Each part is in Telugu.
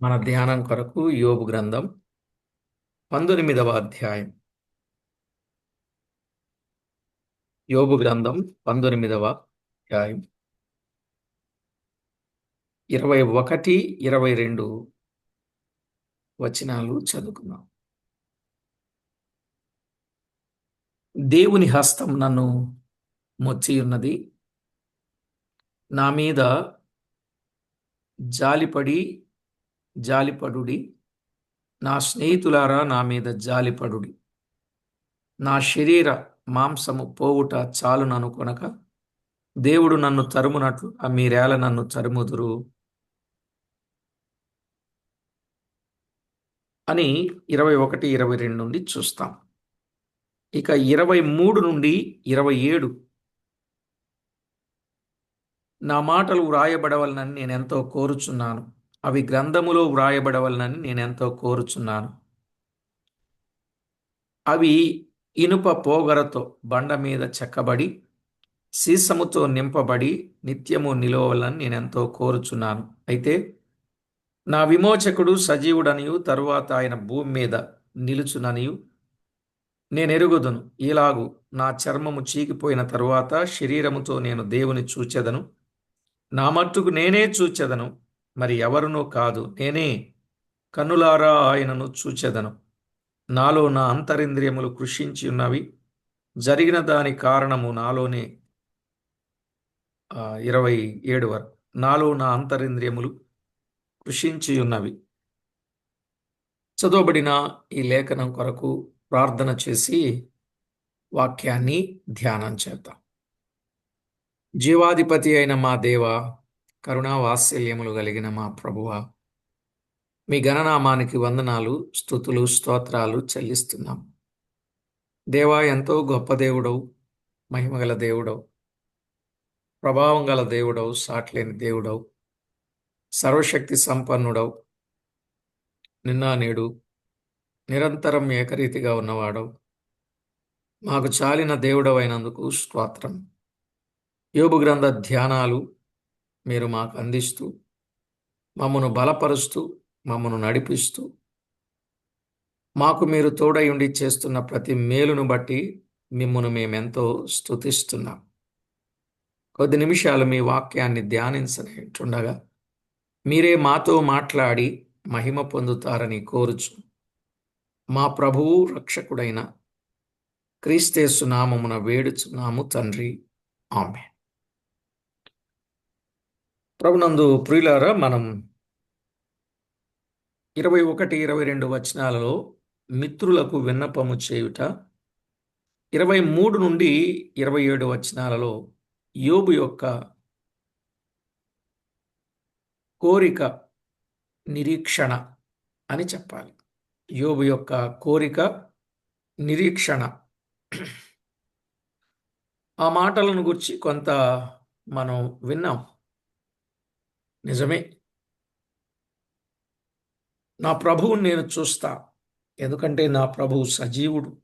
మన ధ్యానం కొరకు యోబు గ్రంథం పంతొమ్మిదవ అధ్యాయం. యోబు గ్రంథం పంతొమ్మిదవ అధ్యాయం. ఇరవై ఒకటి ఇరవై రెండు వచనాలు చదువుకున్నాం దేవుని హస్తం నన్ను మొచ్చి ఉన్నది నా మీద జాలిపడి జాలిపడుడి. నా స్నేహితులారా నా మీద జాలిపడుడి. నా శరీర మాంసము పోవుట చాలునను కొనక. దేవుడు నన్ను తరుమునట్లు ఆ మీరేళ నన్ను తరుముదురు. అని ఇరవై ఒకటి ఇరవై రెండు నుండి చూస్తాం. ఇక ఇరవై మూడు నుండి ఇరవై ఏడు నా మాటలు వ్రాయబడవలనని నేనెంతో కోరుచున్నాను. అవి గ్రంథములో వ్రాయబడవలనని నేనెంతో కోరుచున్నాను. అవి ఇనుప పోగరతో బండ మీద చెక్కబడి సీసముతో నింపబడి నిత్యము నిలవలని నేనెంతో కోరుచున్నాను. అయితే నా విమోచకుడు సజీవుడనియు తరువాత ఆయన భూమి మీద నిలుచుననియు నేనెరుగుదును. ఇలాగు నా చర్మము చీకిపోయిన తరువాత శరీరముతో నేను దేవుని చూచెదను. నా మట్టుకు నేనే చూచెదను మరి ఎవరునూ కాదు. నేనే కన్నులారా ఆయనను చూచెదను. నాలో నా అంతరింద్రియములు కృషించి ఉన్నవి. జరిగిన దాని కారణము నాలోనే ఇరవై ఏడు వరకు నాలో నా అంతరింద్రియములు కృషించి ఉన్నవి. చదవబడిన ఈ లేఖనం కొరకు ప్రార్థన చేసి వాక్యాన్ని ధ్యానం చేద్దాం. జీవాధిపతి అయిన మా దేవ కరుణా వాత్సల్యములు కలిగిన మా ప్రభువ మీ గణనామానికి వందనాలు స్థుతులు స్తోత్రాలు చెల్లిస్తున్నాం. దేవా ఎంతో గొప్ప దేవుడవు మహిమగల దేవుడవు ప్రభావం గల దేవుడవు సాట్లేని దేవుడవు సర్వశక్తి సంపన్నుడవు నిన్న నేడు నిరంతరం ఏకరీతిగా ఉన్నవాడవు. మాకు చాలిన దేవుడవైనందుకు స్తోత్రం. యోబు గ్రంథ ధ్యానాలు మీరు మాకు అందిస్తూ మమ్మను బలపరుస్తూ మమ్మను నడిపిస్తూ మాకు మీరు తోడై ఉండి చేస్తున్న ప్రతి మేలును బట్టి మిమ్మను మేమెంతో స్తుతిస్తున్నాం. కొద్ది నిమిషాలు మీ వాక్యాన్ని ధ్యానించనేటుండగా మీరే మాతో మాట్లాడి మహిమ పొందుతారని కోరుచు. మా ప్రభువు రక్షకుడైన క్రీస్తేసు నామమున వేడుచున్నాము తండ్రి. ఆమె ప్రభునందు ప్రియులారా మనం ఇరవై ఒకటి ఇరవై రెండు వచనాలలో మిత్రులకు విన్నపము చేయుట ఇరవై మూడు నుండి ఇరవై ఏడు వచనాలలో యోబు యొక్క కోరిక నిరీక్షణ అని చెప్పాలి. యోబు యొక్క కోరిక నిరీక్షణ. ఆ మాటలను గురించి కొంత మనం విన్నాం. నిజమే. నా ప్రభువుని నేను చూస్తా. ఎందుకంటే నా ప్రభువు సజీవుడు.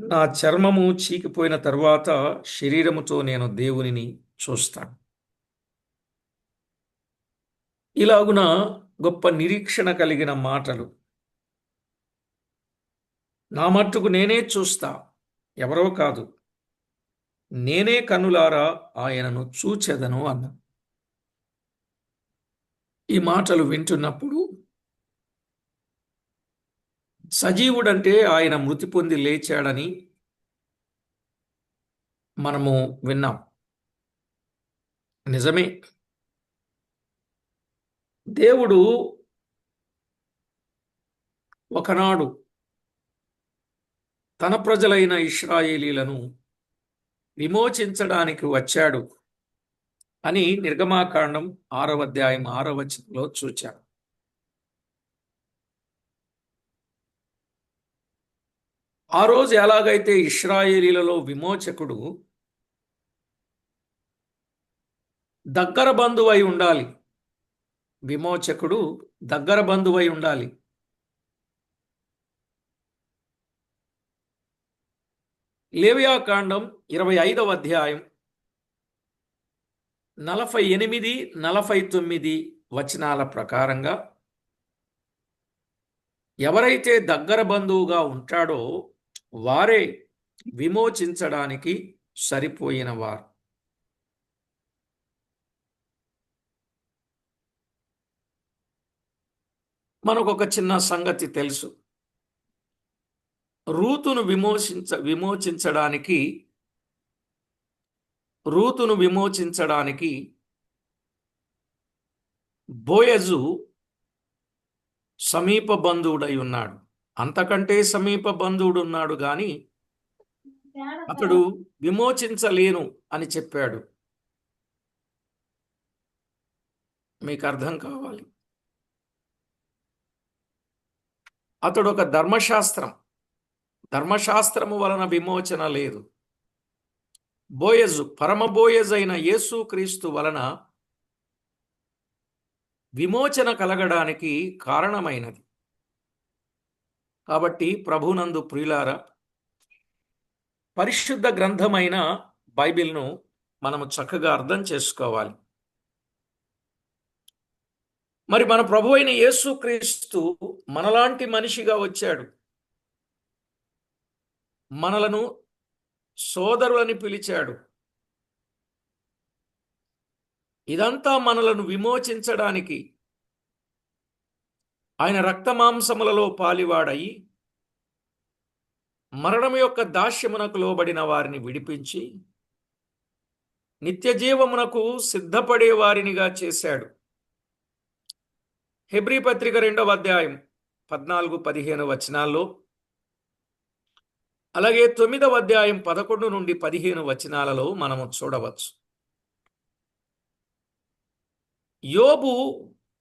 నా చర్మము చీకిపోయిన తర్వాత శరీరముతో నేను దేవునిని చూస్తాను. ఇలాగున గొప్ప నిరీక్షణ కలిగిన మాటలు. నా మట్టుకు నేనే చూస్తా. ఎవరో కాదు. నేనే కన్నులారా ఆయనను చూచెదను అన్న ఈ మాటలు వింటున్నప్పుడు సజీవుడంటే ఆయన మృతి పొంది లేచాడని మనము విన్నాం. నిజమే. దేవుడు ఒకనాడు తన ప్రజలైన ఇస్రాయేలీలను విమోచించడానికి వచ్చాడు. అని నిర్గమాకాండం ఆరవ అధ్యాయం ఆరవ వచనంలో ఆ రోజు ఎలాగైతే ఇస్రాయేలీలలో విమోచకుడు దగ్గర బంధువై ఉండాలి విమోచకుడు దగ్గర బంధువై ఉండాలి లేవియాకాండం ఇరవై ఐదవ అధ్యాయం నలభై ఎనిమిది నలభై తొమ్మిది వచనాల ప్రకారంగా ఎవరైతే దగ్గర బంధువుగా ఉంటాడో వారే విమోచించడానికి సరిపోయిన వారు. మనకు ఒక చిన్న సంగతి తెలుసు. రూతును విమోచించ విమోచించడానికి రూతును విమోచించడానికి బోయజు సమీప బంధువుడై ఉన్నాడు. అంతకంటే సమీప బంధువుడు ఉన్నాడు గాని అతడు విమోచించలేను అని చెప్పాడు. మీకు అర్థం కావాలి. అతడు ఒక ధర్మశాస్త్రం. ధర్మశాస్త్రము వలన విమోచన లేదు. బోయజు పరమ బోయజ్ అయిన యేసుక్రీస్తు వలన విమోచన కలగడానికి కారణమైనది. కాబట్టి ప్రభునందు ప్రియులార పరిశుద్ధ గ్రంథమైన బైబిల్ను మనము చక్కగా అర్థం చేసుకోవాలి. మరి మన ప్రభు అయిన యేసుక్రీస్తు మనలాంటి మనిషిగా వచ్చాడు. మనలను సోదరులని పిలిచాడు. ఇదంతా మనలను విమోచించడానికి ఆయన రక్తమాంసములలో పాలివాడయి మరణం యొక్క దాస్యమునకు లోబడిన వారిని విడిపించి నిత్య జీవమునకు సిద్ధపడే వారినిగా చేశాడు. హెబ్రీ పత్రిక రెండవ అధ్యాయం పద్నాలుగు పదిహేను వచనాల్లో అలాగే తొమ్మిదవ అధ్యాయం పదకొండు నుండి పదిహేను వచనాలలో మనము చూడవచ్చు. యోబు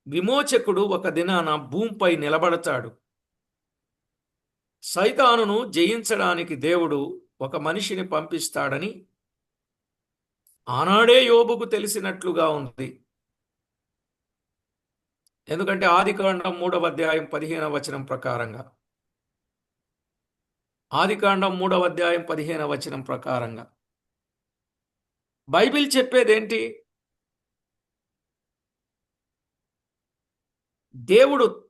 విమోచకుడు ఒక దినాన భూమిపై నిలబడతాడు. సైతానును జయించడానికి దేవుడు ఒక మనిషిని పంపిస్తాడని ఆనాడే యోబుకు తెలిసినట్లుగా ఉంది. ఎందుకంటే ఆదికాండం మూడవ అధ్యాయం పదిహేనవ వచనం ప్రకారంగా ఆదికాండం మూడవ అధ్యాయం పదిహేనవ వచనం ప్రకారంగా. బైబిల్ చెప్పేదేంటి? దేవుడు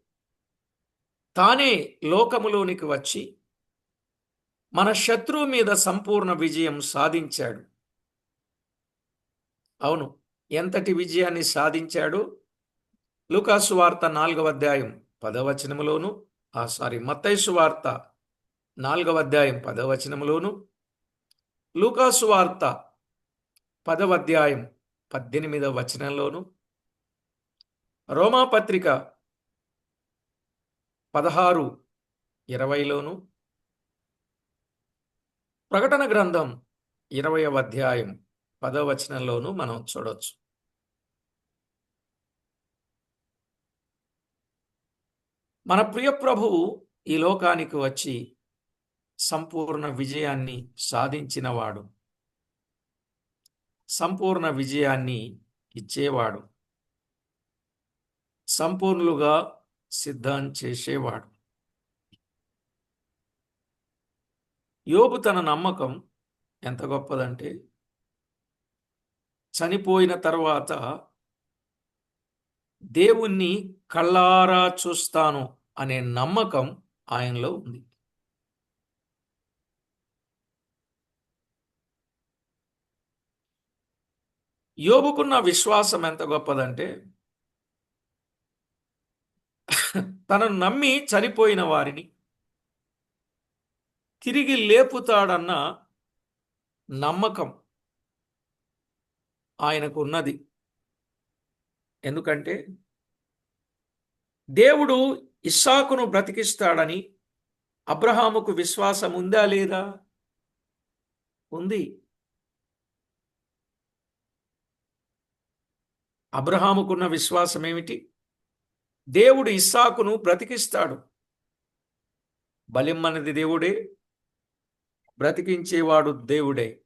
తానే లోకములోనికి వచ్చి మన శత్రువు మీద సంపూర్ణ విజయం సాధించాడు. అవును ఎంతటి విజయాన్ని సాధించాడు? లుకాసు వార్త నాలుగవ అధ్యాయం పదవచనములోను ఆ సారీ మత్తైసు వార్త నాలుగవ అధ్యాయం పదవచనములోను. లూకాసు వార్త పదవ అధ్యాయం పద్దెనిమిదవ వచనంలోను. రోమాపత్రిక పదహారు ఇరవైలోను. ప్రకటన గ్రంథం ఇరవయవ అధ్యాయం పదవచనంలోను మనం చూడవచ్చు మన ప్రియ ప్రభువు ఈ లోకానికి వచ్చి సంపూర్ణ విజయాన్ని సాధించినవాడు. సంపూర్ణ విజయాన్ని ఇచ్చేవాడు. సంపూర్ణులుగా సిద్ధం చేసేవాడు. యోబు తన నమ్మకం ఎంత గొప్పదంటే చనిపోయిన తర్వాత దేవుణ్ణి కళ్ళారా చూస్తాను అనే నమ్మకం ఆయనలో ఉంది. యోబుకున్న విశ్వాసం ఎంత గొప్పదంటే తనను నమ్మి చనిపోయిన వారిని తిరిగి లేపుతాడన్న నమ్మకం ఆయనకు ఉన్నది ఎందుకంటే దేవుడు ఇస్సాకును బ్రతికిస్తాడని అబ్రహాముకు విశ్వాసం ఉందా లేదా? ఉంది. అబ్రహాముకున్న విశ్వాసం ఏమిటి దేవుడు ఇస్సాకును బ్రతికిస్తాడు. బలిమ్మన్నది దేవుడే బ్రతికించేవాడు దేవుడే.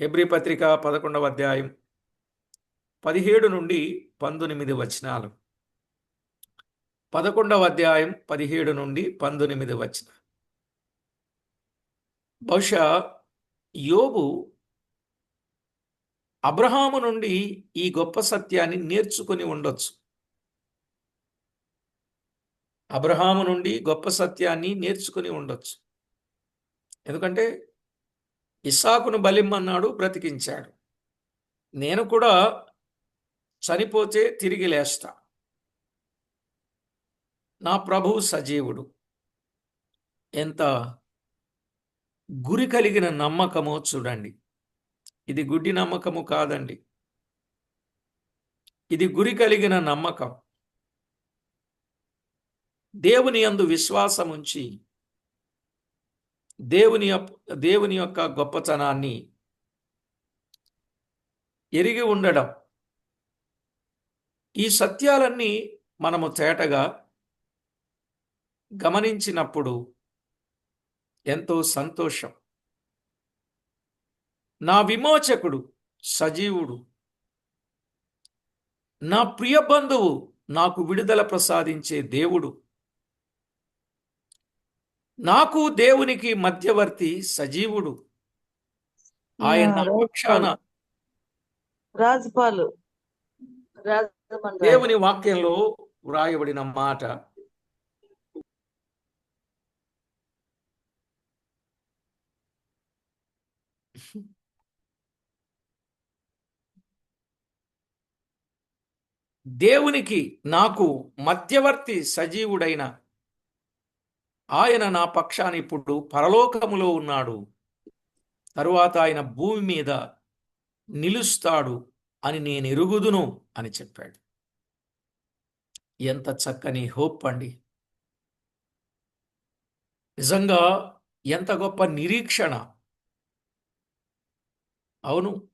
హెబ్రి పత్రిక పదకొండవ అధ్యాయం పదిహేడు నుండి పంతొమ్మిది వచనాలు. పదకొండవ అధ్యాయం పదిహేడు నుండి పంతొమ్మిది వచనాలు. బహుశా యోబు అబ్రహాము నుండి ఈ గొప్ప సత్యాన్ని నేర్చుకుని ఉండొచ్చు. అబ్రహాము నుండి గొప్ప సత్యాన్ని నేర్చుకుని ఉండొచ్చు. ఎందుకంటే ఇసాకును బలిమ్మన్నాడు బ్రతికించాడు. నేను కూడా చనిపోతే తిరిగి లేస్తా. నా ప్రభువు సజీవుడు. ఎంత గురి కలిగిన నమ్మకమో చూడండి. ఇది గుడ్డి నమ్మకము కాదండి. ఇది గురి కలిగిన నమ్మకం. దేవుని అందు విశ్వాసం ఉంచి దేవుని యొక్క- దేవుని యొక్క గొప్పతనాన్ని ఎరిగి ఉండడం. ఈ సత్యాలన్నీ మనము తేటగా గమనించినప్పుడు ఎంతో సంతోషం. నా విమోచకుడు సజీవుడు. నా ప్రియ బంధువు నాకు విడుదల ప్రసాదించే దేవుడు. నాకు దేవునికి మధ్యవర్తి సజీవుడు. ఆయన పక్షాన రాజపాలు రాజమండ్రి. దేవుని వాక్యంలో వ్రాయబడిన మాట దేవునికి నాకు మధ్యవర్తి సజీవుడైన ఆయన నా పక్షాన్ని ఇప్పుడు పరలోకములో ఉన్నాడు. తరువాత ఆయన భూమి మీద నిలుస్తాడు అని నేను ఎరుగుదును అని చెప్పాడు. ఎంత చక్కని హోప్ అండి. నిజంగా ఎంత గొప్ప నిరీక్షణ. అవును.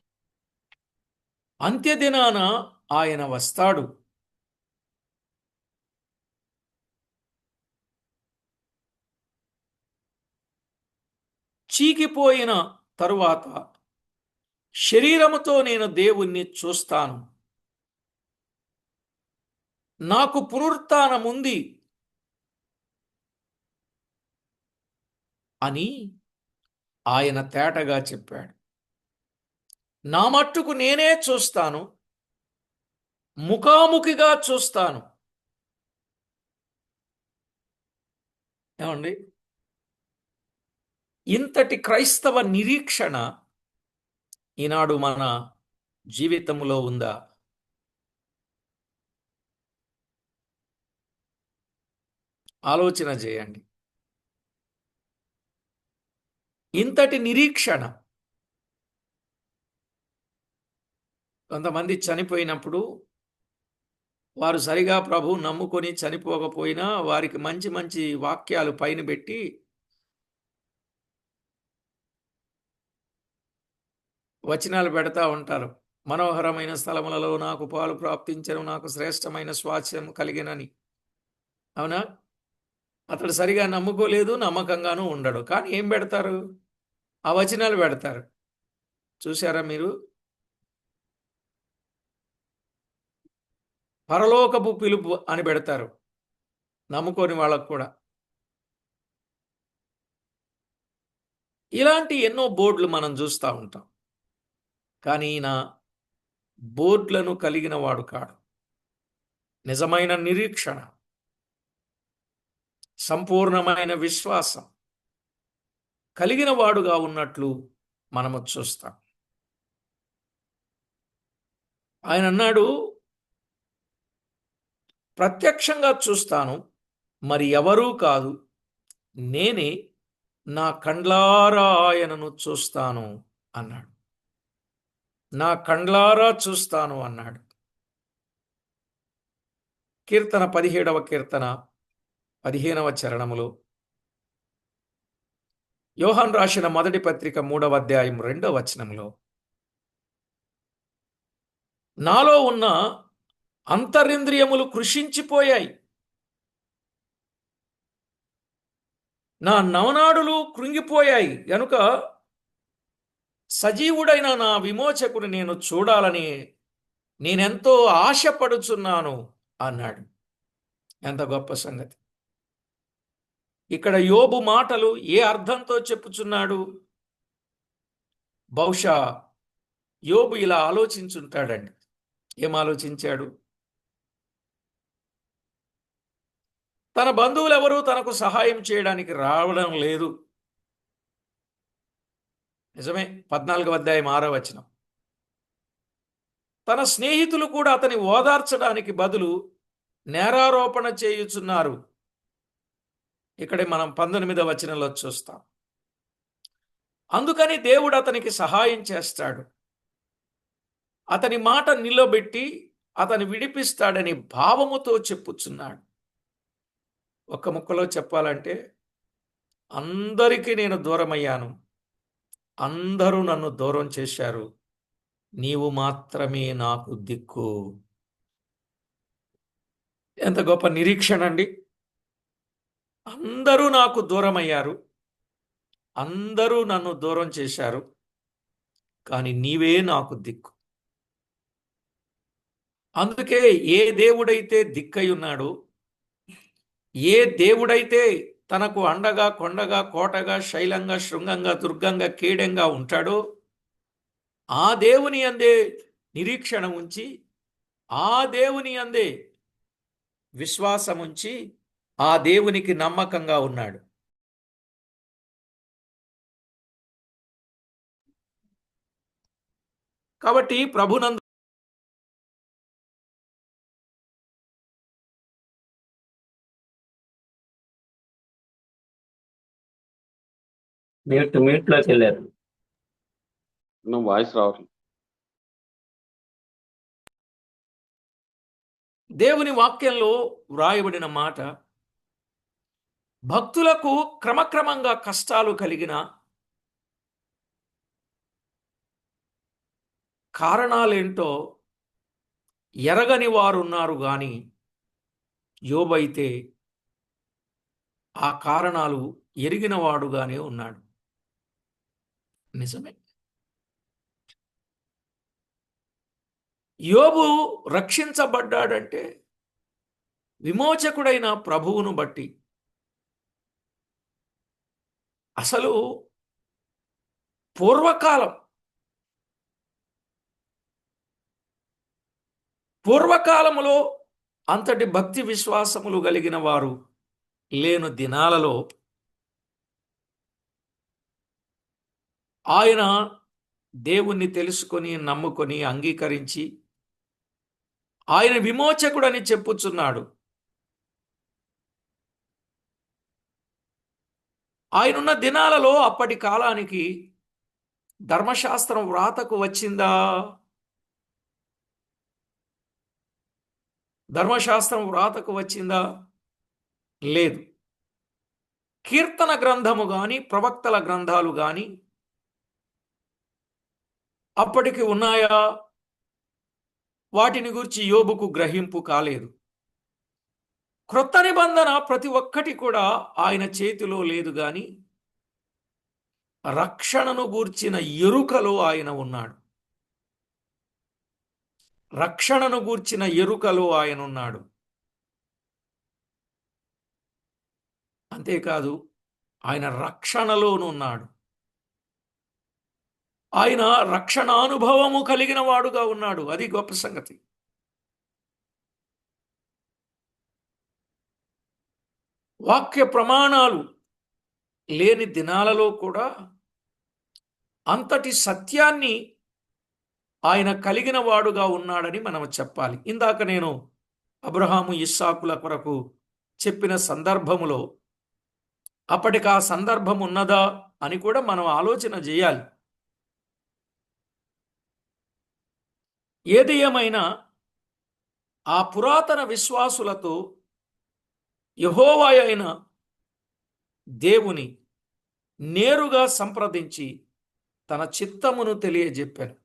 అంత్యదినాన ఆయన వస్తాడు. చీకిపోయిన తరువాత శరీరముతో నేను దేవుణ్ణి చూస్తాను. నాకు పునరుత్నముంది అని ఆయన తేటగా చెప్పాడు. నా మట్టుకు నేనే చూస్తాను. ముఖాముఖిగా చూస్తాను. ఏమండి? ఇంతటి క్రైస్తవ నిరీక్షణ ఈనాడు మన జీవితంలో ఉందా? ఆలోచన చేయండి. ఇంతటి నిరీక్షణ. కొంతమంది చనిపోయినప్పుడు వారు సరిగా ప్రభు నమ్ముకొని చనిపోకపోయినా వారికి మంచి మంచి వాక్యాలు పైన పెట్టి వచనాలు పెడతా ఉంటారు. మనోహరమైన స్థలములలో నాకు పాలు ప్రాప్తించను నాకు శ్రేష్టమైన స్వాస్థ్యం కలిగినని. అవునా? అతడు సరిగా నమ్ముకోలేదు నమ్మకంగానూ ఉండడు. కానీ ఏం పెడతారు? ఆ వచనాలు పెడతారు. చూసారా మీరు? పరలోకపు పిలుపు అని పెడతారు. నమ్ముకోని వాళ్ళకు కూడా. ఇలాంటి ఎన్నో బోర్డులు మనం చూస్తూ ఉంటాం. కానీ ఈయన బోర్డులను కలిగిన వాడు కాడు. నిజమైన నిరీక్షణ. సంపూర్ణమైన విశ్వాసం. కలిగిన వాడుగా ఉన్నట్లు మనము చూస్తాం. ఆయన అన్నాడు ప్రత్యక్షంగా చూస్తాను మరి ఎవరూ కాదు. నేనే నా కండ్లారా ఆయనను చూస్తాను అన్నాడు. నా కండ్లారా చూస్తాను అన్నాడు. కీర్తన పదిహేడవ కీర్తన పదిహేనవ చరణములో యోహాన్ రాసిన మొదటి పత్రిక మూడవ అధ్యాయం రెండవ వచనంలో నాలో ఉన్న అంతరింద్రియములు కృషించిపోయాయి. నా నవనాడులు కృంగిపోయాయి. గనుక సజీవుడైన నా విమోచకుని నేను చూడాలని నేనెంతో ఆశపడుచున్నాను అన్నాడు. ఎంత గొప్ప సంగతి. ఇక్కడ యోబు మాటలు ఏ అర్థంతో చెప్పుచున్నాడు? బహుశా యోబు ఇలా ఆలోచించుంటాడండి. ఏం ఆలోచించాడు? తన బంధువులు ఎవరూ తనకు సహాయం చేయడానికి రావడం లేదు. నిజమే పద్నాలుగవ అధ్యాయం ఆరో వచనం. తన స్నేహితులు కూడా అతని ఓదార్చడానికి బదులు నేరారోపణ చేయుచున్నారు. ఇక్కడే మనం పంతొమ్మిదవ వచనంలో చూస్తాం. అందుకని దేవుడు అతనికి సహాయం చేస్తాడు. అతని మాట నిలబెట్టి అతను విడిపిస్తాడని భావముతో చెప్పుచున్నాడు. ఒక ముక్కలో చెప్పాలంటే అందరికీ నేను దూరమయ్యాను. అందరూ నన్ను దూరం చేశారు. నీవు మాత్రమే నాకు దిక్కు. ఎంత గొప్ప నిరీక్షణ అండి. అందరూ నాకు దూరమయ్యారు. అందరూ నన్ను దూరం చేశారు. కానీ నీవే నాకు దిక్కు. అందుకే ఏ దేవుడైతే దిక్కై ఉన్నాడో ఏ దేవుడైతే తనకు అండగా కొండగా కోటగా శైలంగా శృంగంగా దుర్గంగా కీడంగా ఉంటాడో ఆ దేవుని అందే నిరీక్షణ ఉంచి ఆ దేవుని అందే విశ్వాసం ఉంచి ఆ దేవునికి నమ్మకంగా ఉన్నాడు. కాబట్టి ప్రభునందు మ్యూట్ మ్యూట్లోకి వెళ్ళారు. వాయిస్ రావట్లేదు దేవుని వాక్యంలో వ్రాయబడిన మాట భక్తులకు క్రమక్రమంగా కష్టాలు కలిగిన కారణాలేంటో ఎరగని వారున్నారు గాని యోబైతే ఆ కారణాలు ఎరిగినవాడుగానే ఉన్నాడు. నిజమే. యోబు రక్షించబడ్డాడంటే విమోచకుడైన ప్రభువును బట్టి. అసలు పూర్వకాలం. పూర్వకాలములో అంతటి భక్తి విశ్వాసములు కలిగిన వారు లేను దినాలలో ఆయన దేవుణ్ణి తెలుసుకొని నమ్ముకొని అంగీకరించి ఆయన విమోచకుడని చెప్పుచున్నాడు. ఆయనున్న దినాలలో అప్పటి కాలానికి ధర్మశాస్త్రం వ్రాతకు వచ్చిందా? ధర్మశాస్త్రం వ్రాతకు వచ్చిందా? లేదు. కీర్తన గ్రంథము కానీ ప్రవక్తల గ్రంథాలు కానీ అప్పటికి ఉన్నాయా? వాటిని గురించి యోబుకు గ్రహింపు కాలేదు. క్రొత్త నిబంధన ప్రతి ఒక్కటి కూడా ఆయన చేతిలో లేదు గాని రక్షణను గూర్చిన ఎరుకలో ఆయన ఉన్నాడు. రక్షణను గూర్చిన ఎరుకలో ఆయన ఉన్నాడు. అంతేకాదు ఆయన రక్షణలోనున్నాడు ఆయన రక్షణ అనుభవము కలిగిన వాడుగా ఉన్నాడు. అది గొప్ప సంగతి. వాక్య ప్రమాణాలు లేని దినాలలో కూడా అంతటి సత్యాన్ని ఆయన కలిగిన వాడుగా ఉన్నాడని మనం చెప్పాలి. ఇందాక నేను అబ్రహాము ఇస్సాకుల కొరకు చెప్పిన సందర్భములో అప్పటికి ఆ సందర్భం ఉన్నదా అని కూడా మనం ఆలోచన చేయాలి. ఏది ఏమైనా ఆ పురాతన విశ్వాసులతో యహోవాయ అయిన దేవుని నేరుగా సంప్రదించి తన చిత్తమును తెలియజెప్పాను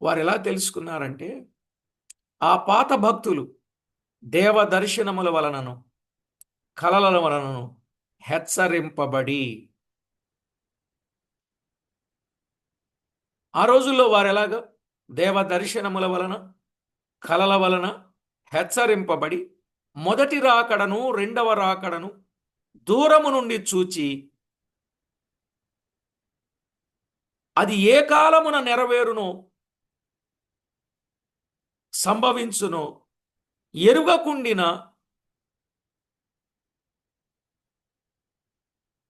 వారు ఎలా తెలుసుకున్నారంటే ఆ పాత భక్తులు దేవ దర్శనముల వలనను కలల వలనను హెచ్చరింపబడి ఆ రోజుల్లో వారు ఎలాగ? దేవ దర్శనముల వలన కలల వలన హెచ్చరింపబడి మొదటి రాకడను రెండవ రాకడను దూరము నుండి చూచి అది ఏ కాలమున నెరవేరునో సంభవించునో ఎరుగకుండిన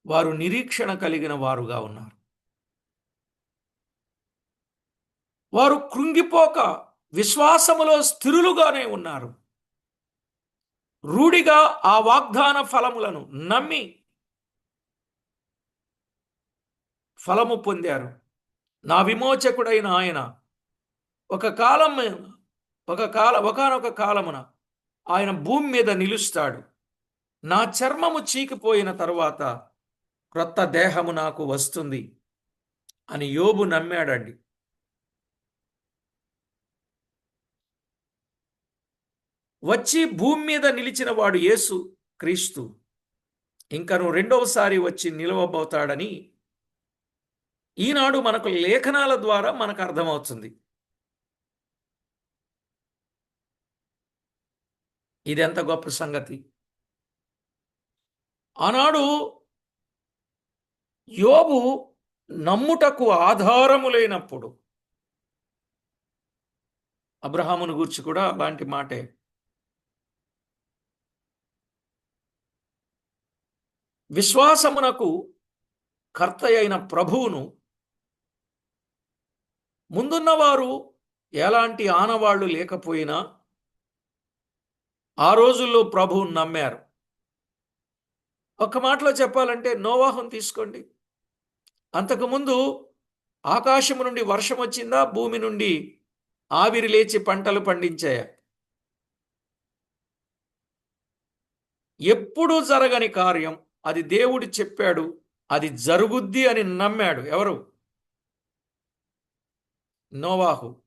వారు నిరీక్షణ కలిగిన వారుగా ఉన్నారు. వారు కృంగిపోక విశ్వాసములో స్థిరులుగానే ఉన్నారు. రూఢిగా ఆ వాగ్దాన ఫలములను నమ్మి ఫలము పొందారు. నా విమోచకుడైన ఆయన ఒక కాలం ఒక కాల ఒకనొక కాలమున ఆయన భూమి మీద నిలుస్తాడు. నా చర్మము చీకిపోయిన తరువాత క్రొత్త దేహము నాకు వస్తుంది అని యోబు నమ్మాడండి. వచ్చి భూమి మీద నిలిచిన వాడు యేసు క్రీస్తు. ఇంకను రెండవసారి వచ్చి నిలవబోతాడని ఈనాడు మనకు లేఖనాల ద్వారా మనకు అర్థమవుతుంది. ఇది ఎంత గొప్ప సంగతి? ఆనాడు యోబు నమ్ముటకు ఆధారము లేనప్పుడు అబ్రహామును గురించి కూడా అలాంటి మాటే విశ్వాసమునకు కర్త అయిన ప్రభువును ముందున్నవారు ఎలాంటి ఆనవాళ్ళు లేకపోయినా ఆ రోజుల్లో ప్రభువును నమ్మారు. ఒక మాటలో చెప్పాలంటే నోవాహం తీసుకోండి. అంతకుముందు ఆకాశము నుండి వర్షం వచ్చిందా? భూమి నుండి ఆవిరి లేచి పంటలు పండించాయా? ఎప్పుడూ జరగని కార్యం అది దేవుడు చెప్పాడు అది జరుగుద్ది అని నమ్మాడు. ఎవరు? నోవాహు.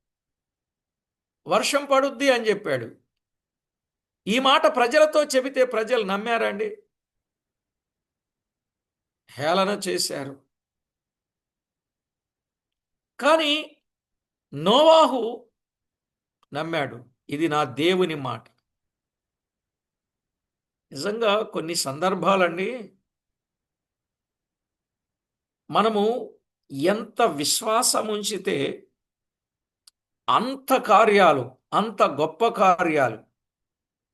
వర్షం పడుద్ది అని చెప్పాడు. ఈ మాట ప్రజలతో చెబితే ప్రజలు నమ్మారండి? హేళన చేశారు. కానీ నోవాహు నమ్మాడు. ఇది నా దేవుని మాట. నిజంగా కొన్ని సందర్భాలండి మనము ఎంత విశ్వాసం ఉంచితే అంత కార్యాలు అంత గొప్ప కార్యాలు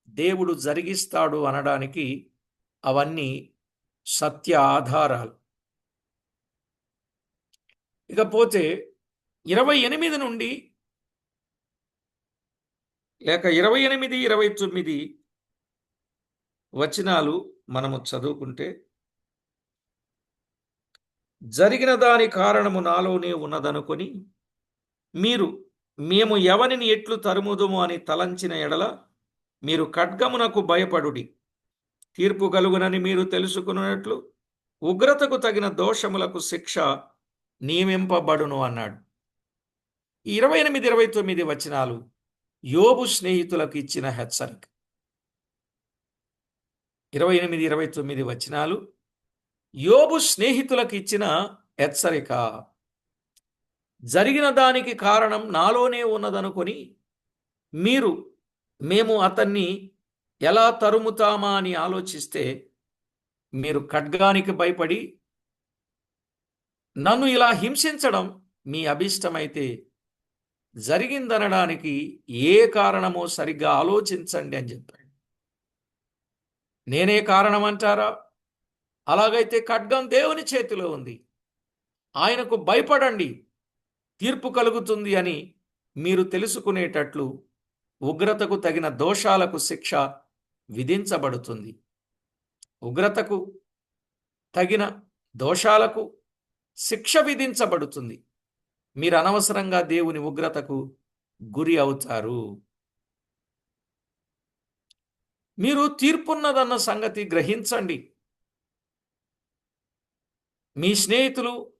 దేవుడు జరిగిస్తాడు అనడానికి అవన్నీ సత్య ఆధారాలు. ఇకపోతే ఇరవై ఎనిమిది నుండి లేక ఇరవై ఎనిమిది ఇరవై తొమ్మిది వచనాలు మనము చదువుకుంటే జరిగిన దాని కారణము నాలోనే ఉన్నదనుకొని మీరు మేము ఎవరిని ఎట్లు తరుముదుము అని తలంచిన ఎడల మీరు ఖడ్గమునకు భయపడుడి. తీర్పు కలుగునని మీరు తెలుసుకున్నట్లు ఉగ్రతకు తగిన దోషములకు శిక్ష నియమింపబడును అన్నాడు. ఇరవై ఎనిమిది ఇరవై తొమ్మిది వచనాలు యోబు స్నేహితులకు ఇచ్చిన హెచ్చరిక. ఇరవై ఎనిమిది ఇరవై తొమ్మిది వచనాలు యోబు స్నేహితులకు ఇచ్చిన హెచ్చరిక. జరిగిన దానికి కారణం నాలోనే ఉన్నదనుకొని మీరు మేము అతన్ని ఎలా తరుముతామా అని ఆలోచిస్తే మీరు ఖడ్గానికి భయపడి నన్ను ఇలా హింసించడం మీ అభిష్టమైతే జరిగిందనడానికి ఏ కారణమో సరిగ్గా ఆలోచించండి అని చెప్పాడు. నేనే కారణమంటారా? అలాగైతే ఖడ్గం దేవుని చేతిలో ఉంది. ఆయనకు భయపడండి. తీర్పు కలుగుతుంది అని మీరు తెలుసుకునేటట్లు ఉగ్రతకు తగిన దోషాలకు శిక్ష విధించబడుతుంది. ఉగ్రతకు తగిన దోషాలకు శిక్ష విధించబడుతుంది. మీరు అనవసరంగా దేవుని ఉగ్రతకు గురి అవుతారు. మీరు తీర్పున్నదన్న సంగతి గ్రహించండి. మీ స్నేహితులు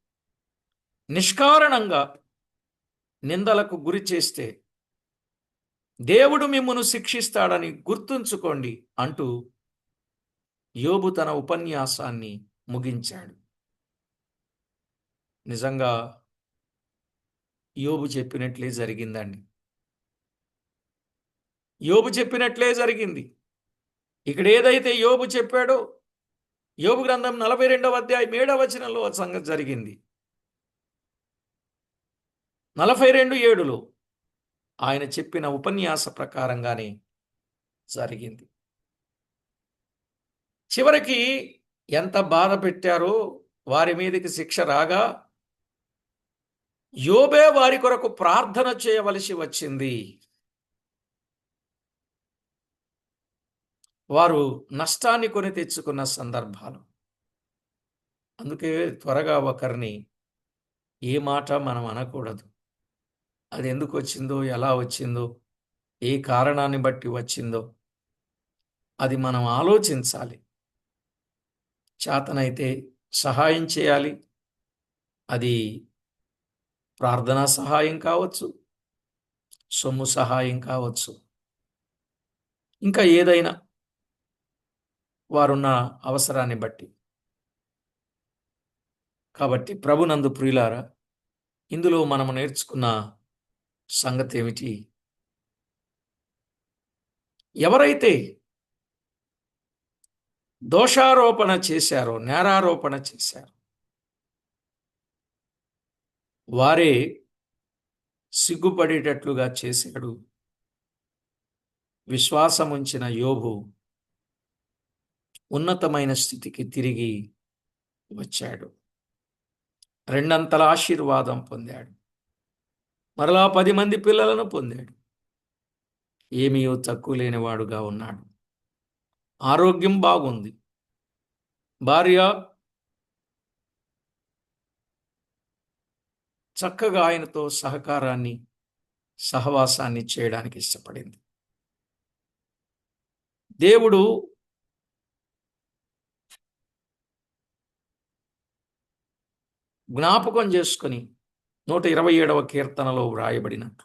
నిష్కారణంగా నిందలకు గురి చేస్తే దేవుడు మిమ్మను శిక్షిస్తాడని గుర్తుంచుకోండి అంటూ యోబు తన ఉపన్యాసాన్ని ముగించాడు. నిజంగా యోబు చెప్పినట్లే జరిగిందండి. యోబు చెప్పినట్లే జరిగింది. ఇక్కడ ఏదైతే యోబు చెప్పాడో యోబు గ్రంథం నలభై రెండవ అధ్యాయం ఏడవ వచనంలో సంగతి జరిగింది. నలభై రెండు ఏడులో ఆయన చెప్పిన ఉపన్యాస ప్రకారంగానే జరిగింది. చివరికి ఎంత బాధ పెట్టారో వారి మీదకి శిక్ష రాగా యోబే వారి కొరకు ప్రార్థన చేయవలసి వచ్చింది. వారు నష్టాన్ని కొని తెచ్చుకున్న సందర్భాలు. అందుకే త్వరగా ఒకరిని ఏ మాట మనం అనకూడదు. అది ఎందుకు వచ్చిందో ఎలా వచ్చిందో ఏ కారణాన్ని బట్టి వచ్చిందో అది మనం ఆలోచించాలి. చేతనైతే సహాయం చేయాలి. అది ప్రార్థనా సహాయం కావచ్చు సొమ్ము సహాయం కావచ్చు. ఇంకా ఏదైనా వారున్న అవసరాన్ని బట్టి. కాబట్టి ప్రభునందు ప్రియులారా ఇందులో మనము నేర్చుకున్న సంగతి ఏమిటి ఎవరైతే దోషారోపణ చేశారో నేరారోపణ చేశారో వారే సిగ్గుపడేటట్లుగా చేశాడు. విశ్వాసముంచిన యోబు ఉన్నతమైన స్థితికి తిరిగి వచ్చాడు. రెండంతల ఆశీర్వాదం పొందాడు. మరలా పది మంది పిల్లలను పొందాడు. ఏమీయో తక్కువ లేనివాడుగా ఉన్నాడు. ఆరోగ్యం బాగుంది. భార్య చక్కగా ఆయనతో సహకారాన్ని సహవాసాన్ని చేయడానికి ఇష్టపడింది. దేవుడు జ్ఞాపకం చేసుకొని నూట ఇరవై ఏడవ కీర్తనలో వ్రాయబడినట్టు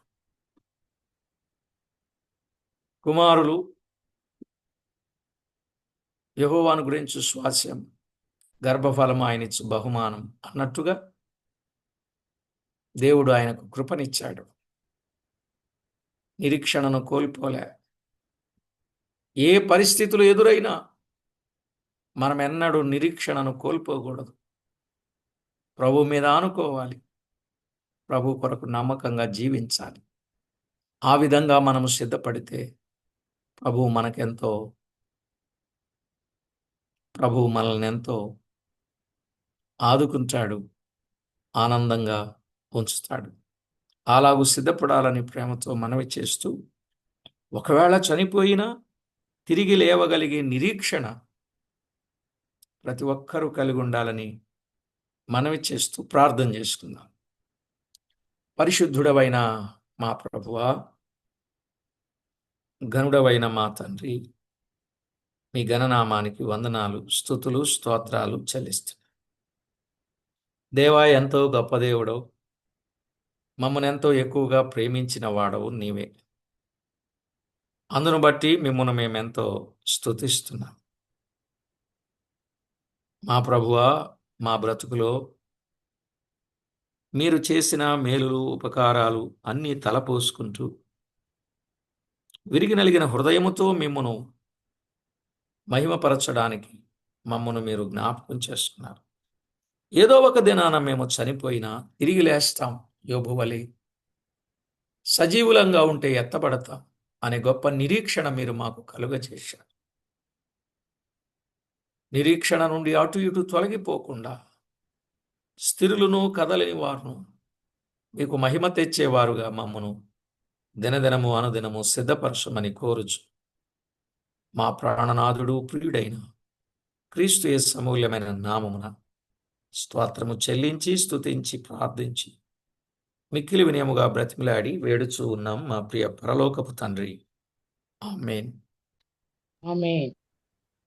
కుమారులు యహోవాను గురించి స్వాస్యం గర్భఫలం ఆయనిచ్చు బహుమానం అన్నట్టుగా దేవుడు ఆయనకు కృపనిచ్చాడు. నిరీక్షణను కోల్పోలే. ఏ పరిస్థితులు ఎదురైనా మనం ఎన్నడూ నిరీక్షణను కోల్పోకూడదు. ప్రభు మీద ఆనుకోవాలి. ప్రభు కొరకు నమ్మకంగా జీవించాలి. ఆ విధంగా మనము సిద్ధపడితే ప్రభు మనకెంతో ప్రభు మనల్ని ఎంతో ఆదుకుంటాడు ఆనందంగా ఉంచుతాడు. అలాగూ సిద్ధపడాలని ప్రేమతో మనవి చేస్తూ ఒకవేళ చనిపోయినా తిరిగి లేవగలిగే నిరీక్షణ ప్రతి ఒక్కరూ కలిగి ఉండాలని మనవి చేస్తూ ప్రార్థన చేసుకుందాం. పరిశుద్ధుడవైన మా ప్రభువ గనుడవైన మా తండ్రి మీ గణనామానికి వందనాలు స్థుతులు స్తోత్రాలు చెల్లిస్తున్నాం. దేవా ఎంతో గొప్ప దేవుడవు. మమ్మల్ని ఎంతో ఎక్కువగా ప్రేమించిన వాడవు నీవే. అందును బట్టి మిమ్మల్ని మేమెంతో స్థుతిస్తున్నాం మా ప్రభువా మా బ్రతుకులో మీరు చేసిన మేలులు ఉపకారాలు అన్నీ తలపోసుకుంటూ విరిగి నలిగిన హృదయముతో మిమ్మను మహిమపరచడానికి మమ్మను మీరు జ్ఞాపకం చేసుకున్నారు. ఏదో ఒక దినాన మేము చనిపోయినా తిరిగి లేస్తాం యోభువలి సజీవులంగా ఉంటే ఎత్తబడతాం అనే గొప్ప నిరీక్షణ మీరు మాకు కలుగజేశారు. నిరీక్షణ నుండి అటు ఇటు తొలగిపోకుండా స్థిరులను కదలని వారును మీకు మహిమ తెచ్చేవారుగా మమ్మను. దినదినము అనుదినము సిద్ధపరచమని కోరుచు. మా ప్రాణనాథుడు ప్రియుడైన క్రీస్తు యేసు అమూల్యమైన నామమున స్తోత్రము చెల్లించి స్తుతించి ప్రార్థించి మిక్కిలి వినయముగా బ్రతిమిలాడి వేడుచూ ఉన్నాం మా ప్రియ పరలోకపు తండ్రి. ఆమెన్. ఆమెన్.